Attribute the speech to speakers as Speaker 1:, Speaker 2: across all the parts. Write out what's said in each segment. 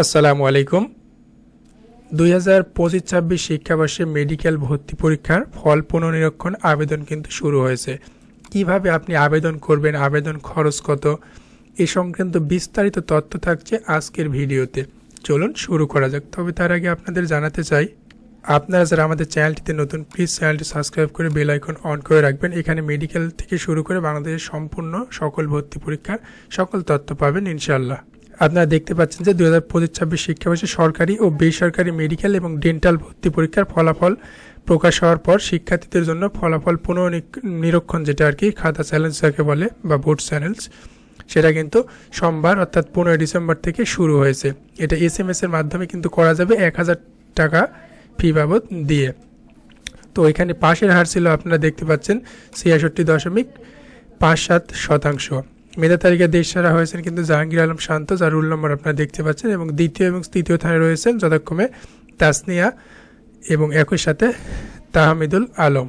Speaker 1: আসসালামু আলাইকুম। দুই হাজার পঁচিশ ছাব্বিশ শিক্ষাবর্ষে মেডিকেল ভর্তি পরীক্ষার ফল পুনর্নিরীক্ষণ আবেদন কিন্তু শুরু হয়েছে। কীভাবে আপনি আবেদন করবেন, আবেদন খরচ কত? এ সংক্রান্ত বিস্তারিত তথ্য থাকছে আজকের ভিডিওতে। চলুন শুরু করা যাক। তবে তার আগে আপনাদের জানাতে চাই, আপনারা যারা আমাদের চ্যানেলটিতে নতুন প্লিজ চ্যানেলটি সাবস্ক্রাইব করে বেল আইকন অন করে রাখবেন। এখানে মেডিকেল থেকে শুরু করে বাংলাদেশের সম্পূর্ণ সকল ভর্তি পরীক্ষার সকল তথ্য পাবেন ইনশাল্লাহ আপনারা দেখতে পাচ্ছেন যে দু হাজার পঁচিশ ছাব্বিশ শিক্ষাবর্ষে সরকারি ও বেসরকারি মেডিকেল এবং ডেন্টাল ভর্তি পরীক্ষার ফলাফল প্রকাশ হওয়ার পর শিক্ষার্থীদের জন্য ফলাফল পুনঃ নিরীক্ষণ যেটা আর কি খাতা চ্যালেঞ্জ যাকে বলে বা বোর্ড চ্যানেলস সেটা কিন্তু সোমবার অর্থাৎ পনেরোই ডিসেম্বর থেকে শুরু হয়েছে। এটা এস এম এর মাধ্যমে কিন্তু করা যাবে এক হাজার টাকা ফি বাবদ দিয়ে। তো এখানে পাশের হার ছিল আপনারা দেখতে পাচ্ছেন ছিয়াষট্টি দশমিক পাঁচ সাত শতাংশ। মেধা তালিকা দেশ সারা হয়েছেন কিন্তু জাহাঙ্গীর আলম শান্ত যার রুল নম্বর আপনারা দেখতে পাচ্ছেন, এবং দ্বিতীয় এবং তৃতীয় স্থানে রয়েছেন যথাক্রমে তাসনিয়া এবং একই সাথে তাহমিদুল আলম।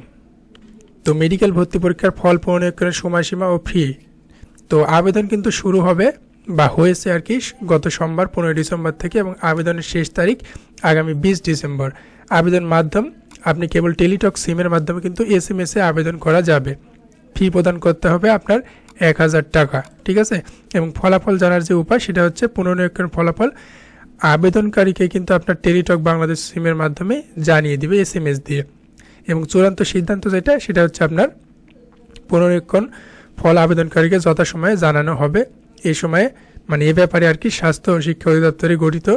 Speaker 1: তো মেডিকেল ভর্তি পরীক্ষার ফল প্রণয়নের সময়সীমা ও ফি। তো আবেদন কিন্তু শুরু হবে বা হয়েছে আর কি গত সোমবার, পনেরোই ডিসেম্বর থেকে, এবং আবেদনের শেষ তারিখ আগামী বিশ ডিসেম্বর। আবেদন মাধ্যম, আপনি কেবল টেলিটক সিমের মাধ্যমে কিন্তু এস এম এসে আবেদন করা যাবে। ফি প্রদান করতে হবে আপনার এক হাজার টাকা, ঠিক আছে? এবং ফলাফল জানার যে উপায়, সেটা হচ্ছে পুনর্নিরীক্ষণ ফলাফল আবেদনকারীকে কিন্তু আপনার টেলিটক বাংলাদেশ সিমের মাধ্যমে জানিয়ে দিবে এস এম এস দিয়ে। এবং চূড়ান্ত সিদ্ধান্ত যেটা, সেটা হচ্ছে আপনার পুনরীক্ষণ ফল আবেদনকারীকে যথাসময়ে জানানো হবে। এই সময়ে মানে এ ব্যাপারে আর কি স্বাস্থ্য ও শিক্ষা অধিদপ্তরে গঠিত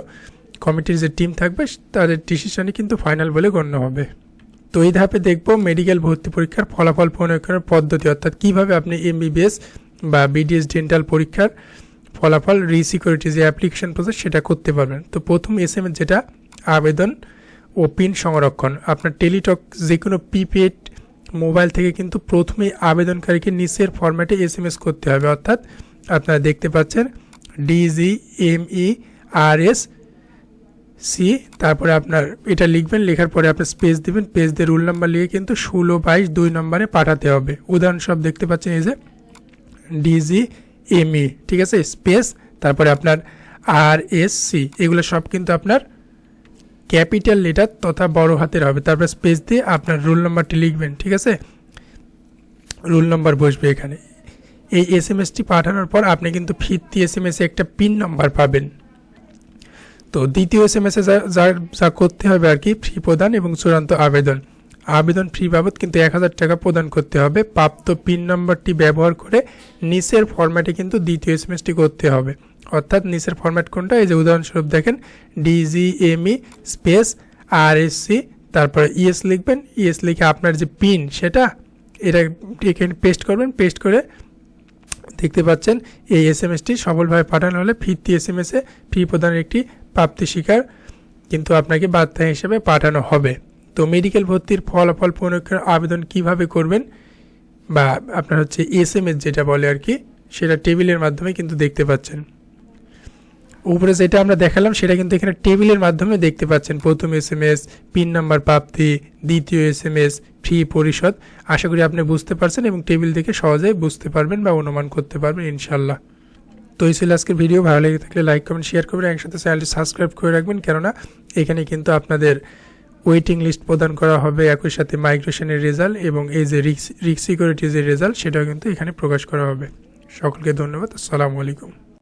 Speaker 1: কমিটির যে টিম থাকবে, তাদের ডিসিশনই কিন্তু ফাইনাল বলে গণ্য হবে। তো এই ধাপে দেখব মেডিকেল ভর্তি পরীক্ষার ফলাফল পুনরীক্ষণের পদ্ধতি, অর্থাৎ কীভাবে আপনি এমবিবিএস বা বিডিএস ডেন্টাল পরীক্ষার ফলাফল রিসিকিউরিটি যে অ্যাপ্লিকেশন প্রসেস সেটা করতে পারবেন। তো প্রথম এস এম যেটা, আবেদন ও পিন সংরক্ষণ। আপনার টেলিটক যে কোনো প্রিপেড মোবাইল থেকে কিন্তু প্রথমেই আবেদনকারীকে নিচের ফরম্যাটে এস এম এস করতে হবে। অর্থাৎ আপনারা দেখতে পাচ্ছেন DG M E R S C তারপরে আপনার এটা লিখবেন, লেখার পরে আপনার স্পেস দিবেন পেজ দিয়ে রুল নাম্বার লিখে কিন্তু ষোলো, বাইশ, দুই নম্বরে পাঠাতে হবে। উদাহরণস্বরূপ দেখতে পাচ্ছেন, এই যে ডিজি এম ই ঠিক আছে? স্পেস তারপরে আপনার আর এস সি এগুলো সব কিন্তু আপনার ক্যাপিটাল লেটার তথা বড় হাতের হবে। তারপর স্পেস দিয়ে আপনার রোল নাম্বারটি লিখবেন, ঠিক আছে? রোল নাম্বার বসবে এখানে। এই এস এম এসটি পাঠানোর পর আপনি কিন্তু ফিরতি এস এম এসে একটা পিন নাম্বার পাবেন। তো দ্বিতীয় এস এম এসে যা যা করতে হবে আর কি ফি প্রদান এবং চূড়ান্ত আবেদন। আবেদন ফি বাবদ কিন্তু এক হাজার টাকা প্রদান করতে হবে। প্রাপ্ত পিন নম্বরটি ব্যবহার করে নিচের ফরম্যাটে কিন্তু দ্বিতীয় এস এম এসটি করতে হবে। অর্থাৎ নিচের ফরম্যাট কোনটা? এই যে উদাহরণস্বরূপ দেখেন DGME space R S C তারপরে ইএস লিখবেন। ইএস লিখে আপনার যে পিন সেটা, এটা এখানে পেস্ট করবেন। পেস্ট করে দেখতে পাচ্ছেন, এই এস এম এসটি সফলভাবে পাঠানো হলে ফিরতি এস এম এসে ফি প্রদানের একটি প্রাপ্তি স্বীকার, কিন্তু আপনাকে বার্তা হিসেবে পাঠানো হবে। তো মেডিকেল ভর্তির ফলাফল পুনরীক্ষার আবেদন কীভাবে করবেন? বা আপনার হচ্ছে এস এম এস যেটা বলে আর কি, সেটা টেবিলের মাধ্যমে কিন্তু দেখতে পাচ্ছেন। উপরে যেটা আমরা দেখালাম, সেটা কিন্তু এখানে টেবিলের মাধ্যমে দেখতে পাচ্ছেন। প্রথম S M S pin number প্রাপ্তি, দ্বিতীয় এস এম এস ফ্রি পরিশোধ। আশা করি আপনি বুঝতে পারছেন এবং টেবিল দেখে সহজেই বুঝতে পারবেন বা অনুমান করতে পারবেন ইনশাল্লাহ তো এই ছিল আজকের ভিডিও। ভালো লেগে থাকলে লাইক কমেন্ট শেয়ার করবেন একসাথে চ্যানেলটি সাবস্ক্রাইব করে রাখবেন। কেননা এখানে কিন্তু আপনাদের ওয়েটিং লিস্ট প্রদান করা হবে একই সাথে মাইগ্রেশনের রেজাল্ট এবং এই যে রিক্স রিক্স সিকিউরিটির যে রেজাল্ট সেটাও কিন্তু এখানে প্রকাশ করা হবে। সকলকে ধন্যবাদ। আসসালামু আলাইকুম।